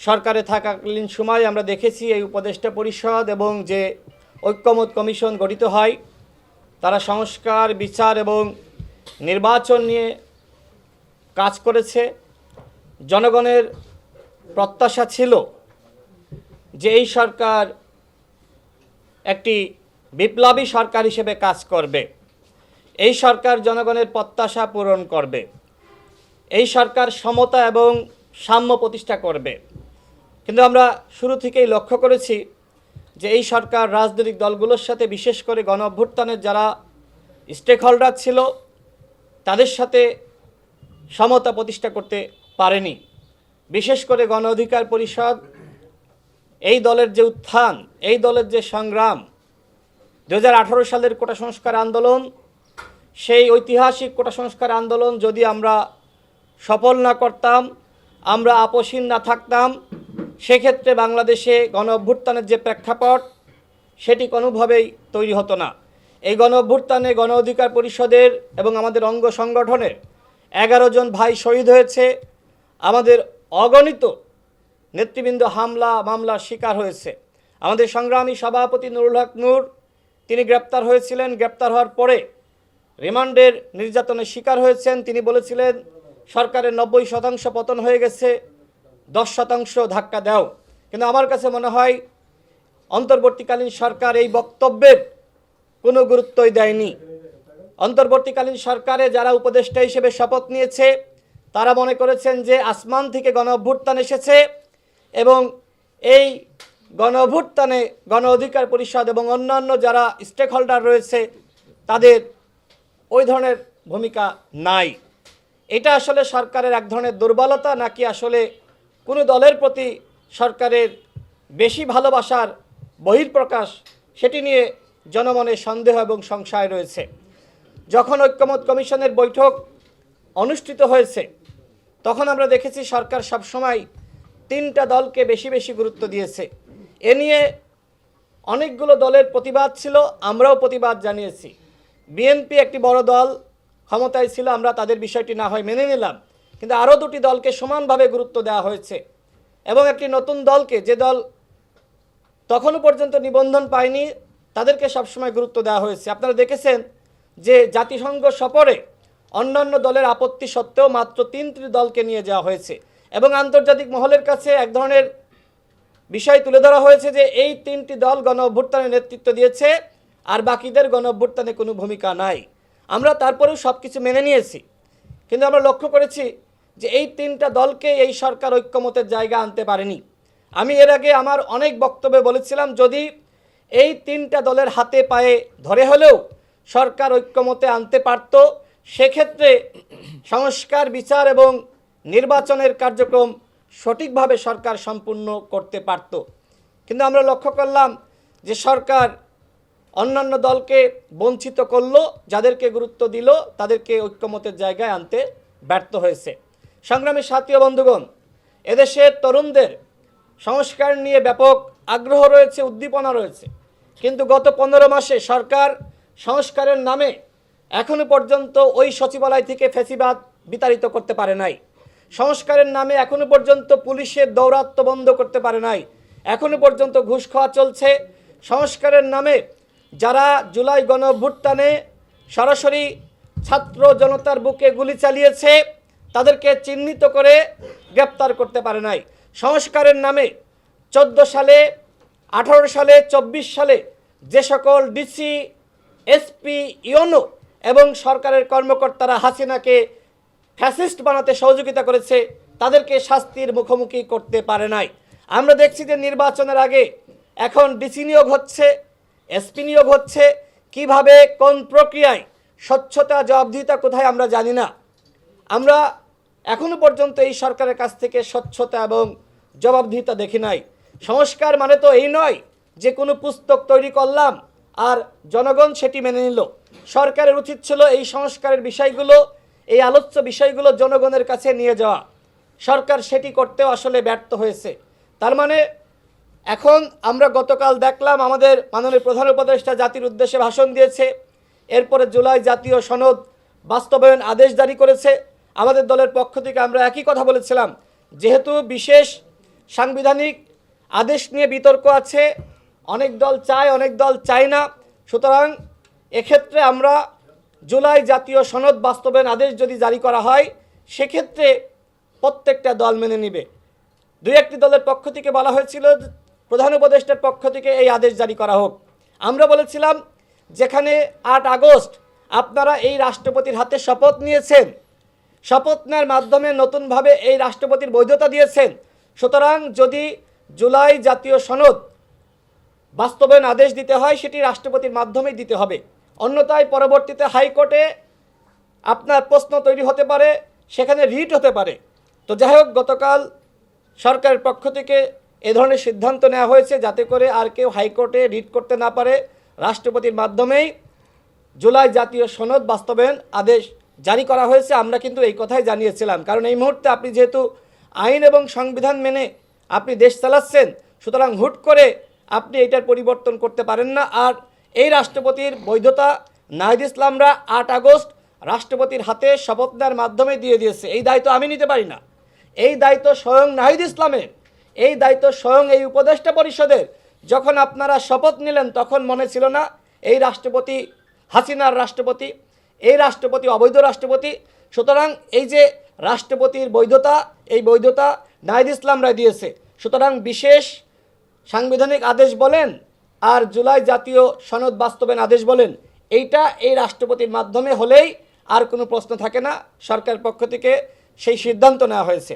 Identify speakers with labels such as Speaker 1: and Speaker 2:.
Speaker 1: সরকারে থাকাকালীন সময় আমরা দেখেছি এই উপদেষ্টা পরিষদ এবং যে ঐক্যমত কমিশন গঠিত হয়, তারা সংস্কার, বিচার এবং নির্বাচন নিয়ে কাজ করেছে। জনগণের প্রত্যাশা ছিল যে এই সরকার একটি বিপ্লবী সরকার হিসেবে কাজ করবে। এই সরকার জনগণের প্রত্যাশা পূরণ করবে। এই সরকার সমতা এবং সাম্য প্রতিষ্ঠা করবে। কিন্তু আমরা শুরু থেকেই লক্ষ্য করেছি যে এই সরকার, রাজনৈতিক দলগুলোর সাথে বিশেষ করে গণ অভ্যুত্থানের যারা স্টেক হোল্ডার ছিল, তাদের সাথে সমতা প্রতিষ্ঠা করতে পারেনি। বিশেষ করে গণ অধিকার পরিষদ, এই দলের যে উত্থান, এই দলের যে সংগ্রাম দু হাজার আঠারো সালের কোটা সংস্কার আন্দোলন, সেই ঐতিহাসিক কোটা সংস্কার আন্দোলন যদি আমরা সফল না করতাম, আমরা আপোষহীন না থাকতাম সেক্ষেত্রে বাংলাদেশে গণ অভ্যুত্থানের যে প্রেক্ষাপট, সেটি কোনোভাবেই তৈরি হতো না। এই গণ অভ্যুত্থানে গণ অধিকার পরিষদের এবং আমাদের অঙ্গ সংগঠনের এগারো জন ভাই শহীদ হয়েছে। আমাদের অগণিত নেতৃবৃন্দ হামলা, মামলার শিকার হয়েছে। আমাদের সংগ্রামী সভাপতি নুরুল হক নূর, তিনি গ্রেপ্তার হয়েছিলেন। গ্রেপ্তার হওয়ার পরে রিমান্ডের নির্যাতনের শিকার হয়েছেন। তিনি বলেছিলেন, সরকারের নব্বই শতাংশ পতন হয়ে গেছে। দশ শতাংশ ধাক্কা দাও। কিন্তু আমার কাছে মনে হয়, অন্তর্বর্তীকালীন সরকার এই বক্তব্যের কোনো গুরুত্বই দেয়নি। অন্তর্বর্তীকালীন সরকারে যারা উপদেষ্টা হিসেবে শপথ নিয়েছে, তারা মনে করেছেন যে আসমান থেকে গণ অভ্যুত্থান এসেছে এবং এই গণ অভ্যুত্থানে গণ অধিকার পরিষদ এবং অন্যান্য যারা স্টেক হোল্ডার রয়েছে, তাদের ওই ধরনের ভূমিকা নাই। এটা আসলে সরকারের এক ধরনের দুর্বলতা নাকি আসলে কোনো দলের প্রতি সরকারের বেশি ভালোবাসার বহির্প্রকাশ সেটি নিয়ে জনমনে সন্দেহ এবং সংশয় রয়েছে। যখন ঐক্যমত কমিশনের বৈঠক অনুষ্ঠিত হয়েছে, তখন আমরা দেখেছি সরকার সবসময় তিনটা দলকে বেশি বেশি গুরুত্ব দিয়েছে। এ নিয়ে অনেকগুলো দলের প্রতিবাদ ছিল, আমরাও প্রতিবাদ জানিয়েছি। বিএনপি একটি বড় দল, ক্ষমতায় ছিল, আমরা তাদের বিষয়টি না হয় মেনে নিলাম। কিন্তু আরও দুটি দলকে সমানভাবে গুরুত্ব দেওয়া হয়েছে। এবং একটি নতুন দলকে যে দল তখনও পর্যন্ত নিবন্ধন পায়নি, তাদেরকে সবসময় গুরুত্ব দেওয়া হয়েছে। আপনারা দেখেছেন যে জাতিসংঘ সফরে অন্যান্য দলের আপত্তি সত্ত্বেও মাত্র তিনটি দলকে নিয়ে যাওয়া হয়েছে। এবং আন্তর্জাতিক মহলের কাছে এক ধরনের বিষয় তুলে ধরা হয়েছে যে এই তিনটি দল গণ অভ্যুত্থানে নেতৃত্ব দিয়েছে, আর বাকিদের গণ অভ্যুত্থানে কোনো ভূমিকা নাই। আমরা তারপরেও সব কিছু মেনে নিয়েছি। কিন্তু আমরা লক্ষ্য করেছি যে এই তিনটা দলকে এই সরকার ঐক্যমতের জায়গা আনতে পারেনি। আমি এর আগে আমার অনেক বক্তব্যে বলেছিলাম, যদি এই তিনটা দলের হাতে পায়ে ধরে হলেও সরকার ঐক্যমতে আনতে পারত, সেক্ষেত্রে সংস্কার, বিচার এবং নির্বাচনের কার্যক্রম সঠিকভাবে সরকার সম্পূর্ণ করতে পারত। কিন্তু আমরা লক্ষ্য করলাম যে সরকার অন্যান্য দলকে বঞ্চিত করল, যাদেরকে গুরুত্ব দিল, তাদেরকে ঐক্যমতের জায়গায় আনতে ব্যর্থ হয়েছে। সংগ্রামী সাথী বন্ধুগণ এদেশের তরুণদের সংস্কার নিয়ে ব্যাপক আগ্রহ রয়েছে, উদ্দীপনা রয়েছে। কিন্তু গত পনেরো মাসে সরকার সংস্কারের নামে এখনও পর্যন্ত ওই সচিবালয় থেকে ফেসিবাদ বিতাড়িত করতে পারে নাই। সংস্কারের নামে এখনও পর্যন্ত পুলিশের দৌরাত্ম বন্ধ করতে পারে নাই। এখনও পর্যন্ত ঘুষ খাওয়া চলছে। সংস্কারের নামে যারা জুলাই গণ অভ্যুত্থানে সরাসরি ছাত্র জনতার বুকে গুলি চালিয়েছে তাদেরকে চিহ্নিত করে গ্রেপ্তার করতে পারে নাই। সংস্কারের নামে চোদ্দ সালে, আঠারো সালে, চব্বিশ সালে যে সকল ডিসি এসপি ইউনো এবং সরকারের কর্মকর্তারা হাসিনাকে ফ্যাসিস্ট বানাতে সহযোগিতা করেছে, তাদেরকে শাস্তির মুখোমুখি করতে পারে নাই। আমরা দেখছি যে নির্বাচনের আগে এখন ডিসি নিয়োগ হচ্ছে এসপি নিয়োগ হচ্ছে, কীভাবে, কোন প্রক্রিয়ায়, স্বচ্ছতা, জবাবদিহিতা কোথায় আমরা জানি না। আমরা এখনও পর্যন্ত এই সরকারের কাছ থেকে স্বচ্ছতা এবং জবাবদিহিতা দেখি নাই। সংস্কার মানে তো এই নয় যে কোনো পুস্তক তৈরি করলাম আর জনগণ সেটি মেনে নিল। সরকারের উচিত ছিল এই সংস্কারের বিষয়গুলো, এই আলোচ্য বিষয়গুলো জনগণের কাছে নিয়ে যাওয়া। সরকার সেটি করতেও আসলে ব্যর্থ হয়েছে। তার মানে এখন আমরা গতকাল দেখলাম আমাদের মাননীয় প্রধান উপদেষ্টা জাতির উদ্দেশ্যে ভাষণ দিয়েছে। এরপরে জুলাই জাতীয় সনদ বাস্তবায়ন আদেশ জারি করেছে। আমাদের দলের পক্ষ থেকে আমরা একই কথা বলেছিলাম। যেহেতু বিশেষ সাংবিধানিক আদেশ নিয়ে বিতর্ক আছে, অনেক দল চায়, অনেক দল চায় না। সুতরাং এক্ষেত্রে আমরা জুলাই জাতীয় সনদ বাস্তবায়ন আদেশ যদি জারি করা হয়, সেক্ষেত্রে প্রত্যেকটা দল মেনে নিবে। দুই একটি দলের পক্ষ থেকে বলা হয়েছিল, প্রধান উপদেষ্টার পক্ষ থেকে এই আদেশ জারি করা হোক। আমরা বলেছিলাম, যেখানে আট আগস্ট আপনারা এই রাষ্ট্রপতির হাতে শপথ নিয়েছেন শপথ নেওয়ার মাধ্যমে নতুনভাবে এই রাষ্ট্রপতির বৈধতা দিয়েছেন। সুতরাং যদি জুলাই জাতীয় সনদ বাস্তবায়ন আদেশ দিতে হয়, সেটি রাষ্ট্রপতির মাধ্যমেই দিতে হবে। অন্যথায় পরবর্তীতে হাইকোর্টে আপনার প্রশ্ন তৈরি হতে পারে, সেখানে রিট হতে পারে। তো যাই হোক, গতকাল সরকারের পক্ষ থেকে এ ধরনের সিদ্ধান্ত নেওয়া হয়েছে, যাতে করে আর কেউ হাইকোর্টে রিট করতে না পারে। রাষ্ট্রপতির মাধ্যমেই জুলাই জাতীয় সনদ বাস্তবায়ন আদেশ জারি করা হয়েছে, আমরা কিন্তু এই কথাই জানিয়েছিলাম। কারণ এই মুহূর্তে আপনি যেহেতু আইন এবং সংবিধান মেনে আপনি দেশ চালাচ্ছেন, সুতরাং হুট করে আপনি এটার পরিবর্তন করতে পারেন না। আর এই রাষ্ট্রপতির বৈধতা নাহিদ ইসলামরা আট আগস্ট রাষ্ট্রপতির হাতে শপথ নেওয়ার মাধ্যমে দিয়ে দিয়েছে। এই দায়িত্ব আমি নিতে পারি না। এই দায়িত্ব স্বয়ং নাহিদ ইসলামের। এই দায়িত্ব স্বয়ং এই উপদেষ্টা পরিষদের। যখন আপনারা শপথ নিলেন, তখন মনে ছিল না এই রাষ্ট্রপতি, হাসিনার রাষ্ট্রপতি এই রাষ্ট্রপতি, অবৈধ রাষ্ট্রপতি। সুতরাং এই যে রাষ্ট্রপতির বৈধতা, এই বৈধতা নাহিদ ইসলাম রায় দিয়েছে। সুতরাং বিশেষ সাংবিধানিক আদেশ বলেন আর জুলাই জাতীয় সনদ বাস্তবায়ন আদেশ বলেন। এইটা এই রাষ্ট্রপতির মাধ্যমে হলেই আর কোনো প্রশ্ন থাকে না। সরকার পক্ষ থেকে সেই সিদ্ধান্ত নেওয়া হয়েছে।